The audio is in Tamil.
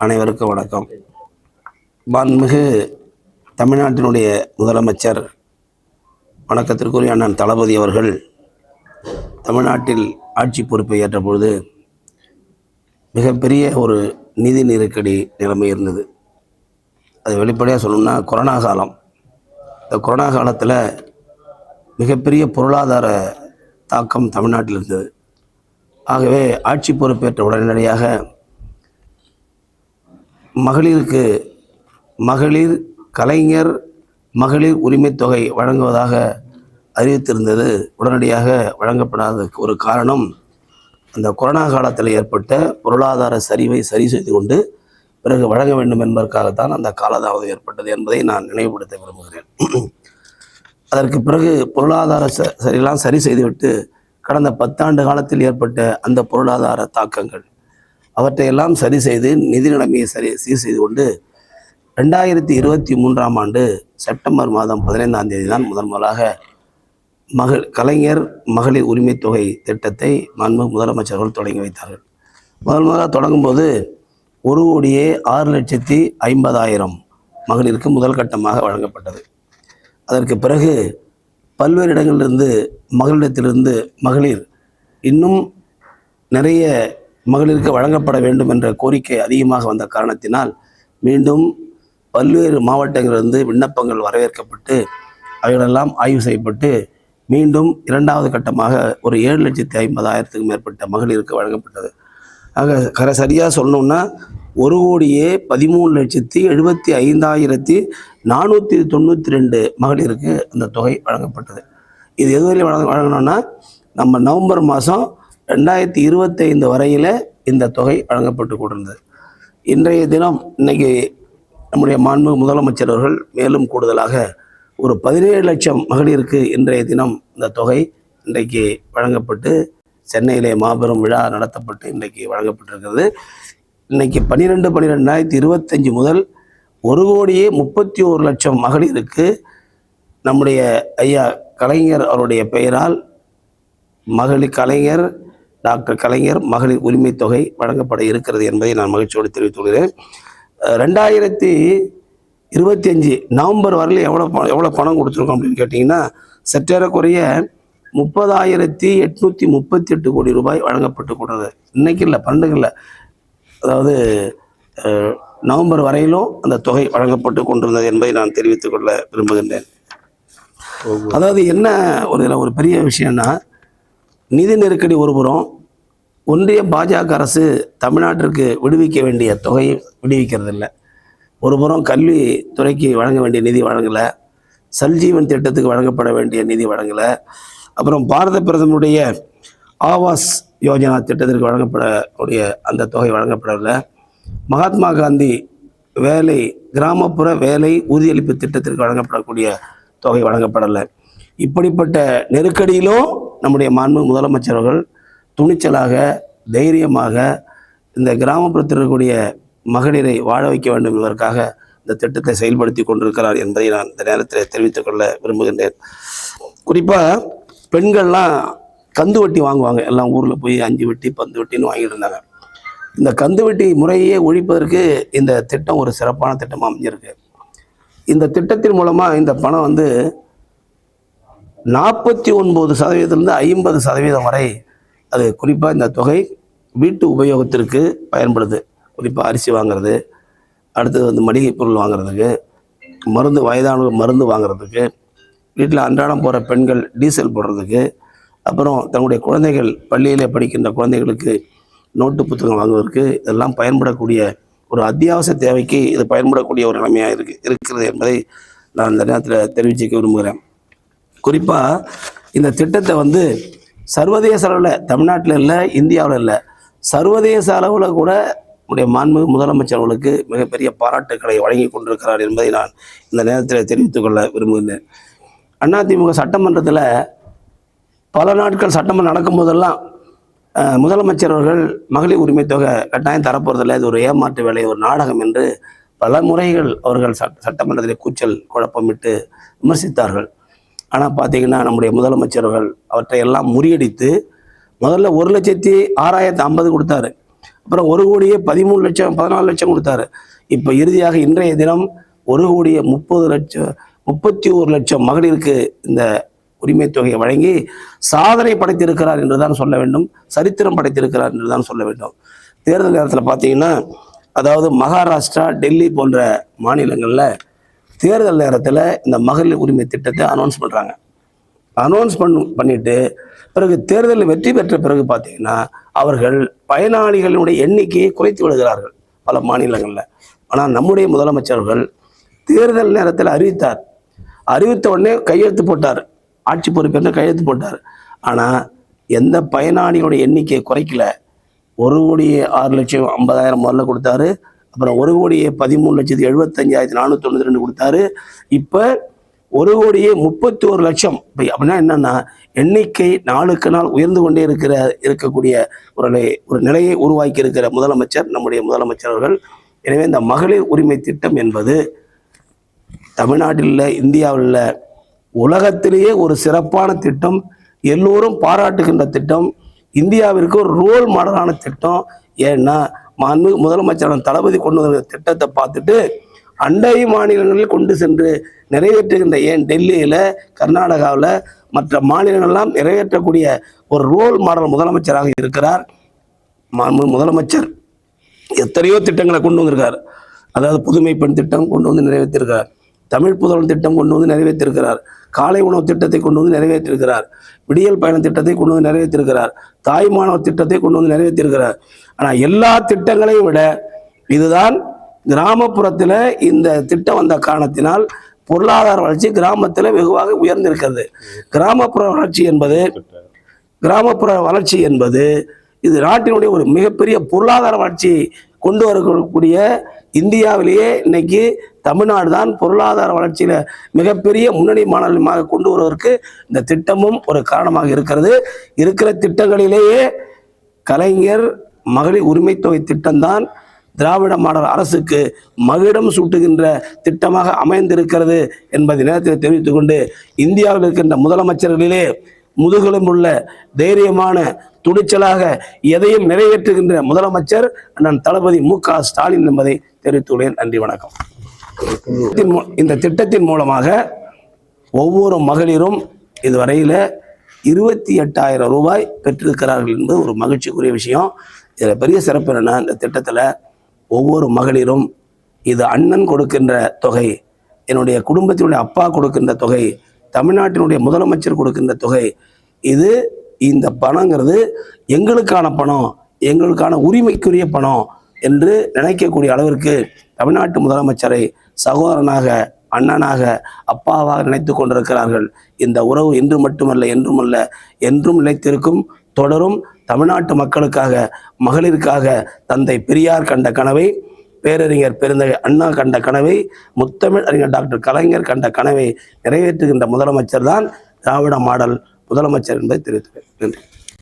அனைவருக்கும் வணக்கம். மாண்புமிகு தமிழ்நாட்டினுடைய முதலமைச்சர் வணக்கத்திற்குரிய அண்ணன் தளபதி அவர்கள் தமிழ்நாட்டில் ஆட்சி பொறுப்பை ஏற்ற பொழுது மிகப்பெரிய ஒரு நிதி நெருக்கடி நிலைமை இருந்தது. அது வெளிப்படையாக சொல்லணும்னா கொரோனா காலம். இந்த கொரோனா காலத்தில் மிகப்பெரிய பொருளாதார தாக்கம் தமிழ்நாட்டில் இருந்தது. ஆகவே ஆட்சி பொறுப்பேற்ற உடனடியாக மகளிருக்கு மகளிர் கலைஞர் மகளிர் உரிமைத் தொகை வழங்குவதாக அறிவித்திருந்தது. உடனடியாக வழங்கப்படாததுக்கு ஒரு காரணம் அந்த கொரோனா காலத்தில் ஏற்பட்ட பொருளாதார சரிவை சரி செய்து கொண்டு பிறகு வழங்க வேண்டும் என்பதற்காகத்தான் அந்த காலதாமதம் ஏற்பட்டது என்பதை நான் நினைவுபடுத்த விரும்புகிறேன். அதற்கு பிறகு பொருளாதார ச சரியெல்லாம் சரி செய்துவிட்டு கடந்த பத்தாண்டு காலத்தில் ஏற்பட்ட அந்த பொருளாதார தாக்கங்கள் அவற்றையெல்லாம் சரி செய்து நிதி நிலைமையை சரி சீர் செய்து கொண்டு ரெண்டாயிரத்தி இருபத்தி மூன்றாம் ஆண்டு செப்டம்பர் மாதம் பதினைந்தாம் தேதி தான் முதன் முதலாக மகள் கலைஞர் மகளிர் உரிமை தொகை திட்டத்தை மாண்பு முதலமைச்சர்கள் தொடங்கி வைத்தார்கள். முதல் முதலாக தொடங்கும்போது ஒரு கோடியே ஆறு லட்சத்தி ஐம்பதாயிரம் மகளிருக்கு முதல் கட்டமாக வழங்கப்பட்டது. அதற்கு பிறகு பல்வேறு இடங்களிலிருந்து மகளிடத்திலிருந்து மகளிர் இன்னும் நிறைய மகளிருக்கு வழங்கப்பட வேண்டும் என்ற கோரிக்கை அதிகமாக வந்த காரணத்தினால் மீண்டும் பல்வேறு மாவட்டங்களிலிருந்து விண்ணப்பங்கள் வரவேற்கப்பட்டு அவைகளெல்லாம் ஆய்வு செய்யப்பட்டு மீண்டும் இரண்டாவது கட்டமாக ஒரு ஏழு லட்சத்தி ஐம்பதாயிரத்துக்கும் மேற்பட்ட மகளிருக்கு வழங்கப்பட்டது. ஆக கர சரியாக சொல்லணும்னா ஒரு கோடியே பதிமூணு லட்சத்தி எழுபத்தி ஐந்தாயிரத்தி நானூற்றி தொண்ணூற்றி ரெண்டு மகளிருக்கு அந்த தொகை வழங்கப்பட்டது. இது எதுவரை வழங்க வழங்கணும்னா நம்ம நவம்பர் மாதம் ரெண்டாயிரத்தி இருபத்தைந்து வரையில் இந்த தொகை வழங்கப்பட்டு கொண்டிருந்தது. இன்றைய தினம் இன்னைக்கு நம்முடைய மாண்பு முதலமைச்சர் அவர்கள் மேலும் கூடுதலாக ஒரு பதினேழு லட்சம் மகளிருக்கு இன்றைய தினம் இந்த தொகை இன்றைக்கு வழங்கப்பட்டு சென்னையிலே மாபெரும் விழா நடத்தப்பட்டு இன்றைக்கு வழங்கப்பட்டிருக்கிறது. இன்னைக்கு பன்னிரெண்டு பன்னிரெண்டு ரெண்டாயிரத்தி இருபத்தஞ்சி முதல் ஒரு கோடியே முப்பத்தி ஒரு லட்சம் மகளிருக்கு நம்முடைய ஐயா கலைஞர் அவருடைய பெயரால் மகளிர் கலைஞர் டாக்டர் கலைஞர் மகளிர் உரிமைத் தொகை வழங்கப்பட இருக்கிறது என்பதை நான் மகிழ்ச்சியோடு தெரிவித்துள்ளேன் ரெண்டாயிரத்தி இருபத்தி அஞ்சு நவம்பர் வரல எவ்வளோ பணம் எவ்வளோ பணம் கொடுத்துருக்கோம் அப்படின்னு கேட்டிங்கன்னா சற்றேறக்குறைய முப்பதாயிரத்தி எட்நூற்றி முப்பத்தி எட்டு கோடி ரூபாய் வழங்கப்பட்டு கொண்டது. இன்னைக்கு இல்லை பன்னெண்டுகளில் அதாவது நவம்பர் வரையிலும் அந்த தொகை வழங்கப்பட்டு கொண்டிருந்தது என்பதை நான் தெரிவித்துக் கொள்ள விரும்புகின்றேன். அதாவது என்ன ஒரு இதில் ஒரு பெரிய விஷயம்னா நிதி நெருக்கடி ஒருபுறம் ஒன்றிய பாஜக அரசு தமிழ்நாட்டிற்கு விடுவிக்க வேண்டிய தொகையை விடுவிக்கிறது இல்லை ஒருபுறம் கல்வித்துறைக்கு வழங்க வேண்டிய நிதி வழங்கலை. சல்ஜீவன் திட்டத்துக்கு வழங்கப்பட வேண்டிய நிதி வழங்கலை. அப்புறம் பாரத பிரதமருடைய ஆவாஸ் யோஜனா திட்டத்திற்கு வழங்கப்படக்கூடிய அந்த தொகை வழங்கப்படவில்லை. மகாத்மா காந்தி வேலை கிராமப்புற வேலை உறுதியளிப்பு திட்டத்திற்கு வழங்கப்படக்கூடிய தொகை வழங்கப்படலை. இப்படிப்பட்ட நெருக்கடியிலும் நம்முடைய மாண்பு முதலமைச்சர் அவர்கள் துணிச்சலாக தைரியமாக இந்த கிராமப்புறத்தில் இருக்கக்கூடிய மகளிரை வாழ வைக்க வேண்டும் என்பதற்காக இந்த திட்டத்தை செயல்படுத்தி கொண்டிருக்கிறார் என்பதை நான் இந்த நேரத்தில் தெரிவித்துக் கொள்ள விரும்புகின்றேன். குறிப்பாக பெண்கள்லாம் கந்து வட்டி வாங்குவாங்க. எல்லாம் ஊரில் போய் அஞ்சு வட்டி பந்து வட்டின்னு வாங்கிட்டு இருந்தாங்க. இந்த கந்து வட்டி முறையே ஒழிப்பதற்கு இந்த திட்டம் ஒரு சிறப்பான திட்டமாக அமைஞ்சிருக்கு. இந்த திட்டத்தின் மூலமாக இந்த பணம் வந்து நாற்பத்தி ஒன்பது சதவீதத்திலிருந்து ஐம்பது சதவீதம் வரை அது குறிப்பாக இந்த தொகை வீட்டு உபயோகத்திற்கு பயன்படுது. குறிப்பாக அரிசி வாங்குறது அடுத்தது வந்து மளிகை பொருள் வாங்குறதுக்கு மருந்து வயதானவர் மருந்து வாங்குறதுக்கு வீட்டில் அன்றாடம் போகிற பெண்கள் டீசல் போடுறதுக்கு அப்புறம் தன்னுடைய குழந்தைகள் பள்ளியிலே படிக்கின்ற குழந்தைகளுக்கு நோட்டு புத்தகம் வாங்குவதற்கு இதெல்லாம் பயன்படக்கூடிய ஒரு அத்தியாவசிய தேவைக்கு இது பயன்படக்கூடிய ஒரு நிலைமையாக இருக்கு இருக்கிறது என்பதை நான் இந்த நேரத்தில் தெரிவிச்சுக்க விரும்புகிறேன். குறிப்பாக இந்த திட்டத்தை வந்து சர்வதேச அளவில் தமிழ்நாட்டில் இல்லை இந்தியாவில் இல்லை சர்வதேச அளவில் கூட நம்முடைய மாண்பு முதலமைச்சர் அவர்களுக்கு மிகப்பெரிய பாராட்டுக்களை வழங்கி கொண்டிருக்கிறார் என்பதை நான் இந்த நேரத்தில் தெரிவித்துக் கொள்ள விரும்புகிறேன் அதிமுக சட்டமன்றத்தில் பல நாட்கள் சட்டமன்றம் நடக்கும்போதெல்லாம் முதலமைச்சர் அவர்கள் மகளிர் உரிமை தொகை கட்டாயம் தரப்போறதில்லை. இது ஒரு ஏமாற்று வேலை ஒரு நாடகம் என்று பல முறைகள் அவர்கள் சட்ட சட்டமன்றத்தில் கூச்சல் குழப்பமிட்டு விமர்சித்தார்கள். ஆனால் பார்த்தீங்கன்னா நம்முடைய முதலமைச்சர்கள் அவற்றை எல்லாம் முறியடித்து முதல்ல ஒரு லட்சத்தி ஆறாயிரத்தி ஐம்பது கொடுத்தாரு. அப்புறம் ஒரு கோடியே பதிமூணு லட்சம் பதினாலு லட்சம் கொடுத்தாரு. இப்போ இறுதியாக இன்றைய தினம் ஒரு கோடியே முப்பது லட்சம் முப்பத்தி ஒரு லட்சம் மகளிருக்கு இந்த உரிமை தொகையை வழங்கி சாதனை படைத்திருக்கிறார் என்று தான் சொல்ல வேண்டும் சரித்திரம் படைத்திருக்கிறார் என்று தான் சொல்ல வேண்டும். தேர்தல் நேரத்தில் பார்த்தீங்கன்னா அதாவது மகாராஷ்டிரா டெல்லி போன்ற மாநிலங்களில் தேர்தல் நேரத்தில் இந்த மகளிர் உரிமை திட்டத்தை அனௌன்ஸ் பண்ணுறாங்க அனௌன்ஸ் பண்ணு பண்ணிட்டு பிறகு தேர்தலில் வெற்றி பெற்ற பிறகு பார்த்தீங்கன்னா அவர்கள் பயனாளிகளுடைய எண்ணிக்கையை குறைத்து விடுகிறார்கள் பல மாநிலங்களில். ஆனால் நம்முடைய முதலமைச்சர்கள் தேர்தல் நேரத்தில் அறிவித்தார். அறிவித்த உடனே கையெழுத்து போட்டார். ஆட்சி பொறுப்பேற்று கையெழுத்து போட்டார். ஆனால் எந்த பயனாளிகளுடைய எண்ணிக்கையை குறைக்கல. ஒரு கோடி ஆறு லட்சம் ஐம்பதாயிரம் முதல்ல கொடுத்தாரு. அப்புறம் ஒரு கோடியே பதிமூணு லட்சத்தி எழுபத்தஞ்சாயிரத்தி நானூற்றி தொண்ணூற்றி ரெண்டு கொடுத்தாரு. இப்போ ஒரு கோடியே முப்பத்தி ஒரு லட்சம். இப்போ அப்படின்னா என்னன்னா எண்ணிக்கை நாளுக்கு நாள் உயர்ந்து கொண்டே இருக்கிற இருக்கக்கூடிய ஒரு நிலை- ஒரு நிலையை உருவாக்கி இருக்கிற முதலமைச்சர் நம்முடைய முதலமைச்சர் அவர்கள். எனவே இந்த மகளிர் உரிமை திட்டம் என்பது தமிழ்நாட்டில் இந்தியாவில் உலகத்திலேயே ஒரு சிறப்பான திட்டம். எல்லோரும் பாராட்டுகின்ற திட்டம். இந்தியாவிற்கு ஒரு ரோல் மாடலான திட்டம். ஏன்னா மாண்பு முதலமைச்சரான தளபதி கொண்டு வந்த திட்டத்தை பார்த்துட்டு அண்டை மாநிலங்களில் கொண்டு சென்று நிறைவேற்றுகின்ற ஏன் டெல்லியில் கர்நாடகாவில் மற்ற மாநிலங்களெல்லாம் நிறைவேற்றக்கூடிய ஒரு ரோல் மாடல் முதலமைச்சராக இருக்கிறார் மாண்பு முதலமைச்சர். எத்தனையோ திட்டங்களை கொண்டு வந்திருக்கார். அதாவது புதுமை பெண் திட்டம் கொண்டு வந்து நிறைவேற்றிருக்கார். தமிழ் புதல்வன் திட்டம் கொண்டு வந்து நிறைவேற்றிருக்கிறார். காலை உணவு திட்டத்தை கொண்டு வந்து நிறைவேற்றிருக்கிறார். விடியல் பயண திட்டத்தை கொண்டு வந்து நிறைவேற்றிருக்கிறார். தாய் மாணவர் திட்டத்தை கொண்டு வந்து நிறைவேற்றிருக்கிறார். ஆனால் எல்லா திட்டங்களையும் விட இதுதான் கிராமப்புறத்தில் இந்த திட்டம் வந்த காரணத்தினால் பொருளாதார வளர்ச்சி கிராமத்தில் வெகுவாக உயர்ந்திருக்கிறது. கிராமப்புற வளர்ச்சி என்பது கிராமப்புற வளர்ச்சி என்பது இது நாட்டினுடைய ஒரு மிகப்பெரிய பொருளாதார வளர்ச்சி கொண்டு வரக்கூடிய இந்தியாவிலேயே இன்னைக்கு தமிழ்நாடு தான் பொருளாதார வளர்ச்சியில மிகப்பெரிய முன்னணி மாநிலமாக கொண்டு வருவதற்கு இந்த திட்டமும் ஒரு காரணமாக இருக்கிறது. இருக்கிற திட்டங்களிலேயே கலைஞர் மகளிர் உரிமைத்தொகை திட்டம்தான் திராவிட மாடல் அரசுக்கு மகிடம் சூட்டுகின்ற திட்டமாக அமைந்திருக்கிறது என்பதை நேரத்தில் தெரிவித்துக் கொண்டு இந்தியாவில் இருக்கின்ற முதலமைச்சர்களிலே முதுகெலும்புள்ள தைரியமான துணிச்சலாக எதையும் நிறைவேற்றுகின்ற முதலமைச்சர் அண்ணன் தளபதி மு க ஸ்டாலின் என்பதை தெரிவித்துள்ளேன் நன்றி வணக்கம். இந்த திட்டத்தின் மூலமாக ஒவ்வொரு மகளிரும் இதுவரையில் இருபத்தி எட்டாயிரம் ரூபாய் பெற்றிருக்கிறார்கள் என்பது ஒரு மகிழ்ச்சிக்குரிய விஷயம். இதில் பெரிய சிறப்பு என்னென்னா இந்த திட்டத்தில் ஒவ்வொரு மகளிரும் இது அண்ணன் கொடுக்கின்ற தொகை என்னுடைய குடும்பத்தினுடைய அப்பா கொடுக்கின்ற தொகை தமிழ்நாட்டினுடைய முதலமைச்சர் கொடுக்கின்ற தொகை இது இந்த பணங்கிறது எங்களுக்கான பணம் எங்களுக்கான உரிமைக்குரிய பணம் என்று நினைக்கக்கூடிய அளவிற்கு தமிழ்நாட்டு முதலமைச்சரை சகோதரனாக அண்ணனாக அப்பாவாக நினைத்து கொண்டிருக்கிறார்கள். இந்த உறவு இன்று மட்டுமல்ல என்றுமல்ல என்றும் நிலைத்திருக்கும். தொடரும் தமிழ்நாட்டு மக்களுக்காக மகளிருக்காக தந்தை பெரியார் கண்ட கனவை பேரறிஞர் பெருந்தகை அண்ணா கண்ட கனவை முத்தமிழ் அறிஞர் டாக்டர் கலைஞர் கண்ட கனவை நிறைவேற்றுகின்ற முதலமைச்சர் தான் திராவிட மாடல் முதலமைச்சர் என்பதை தெரிவித்துள்ளேன் நன்றி.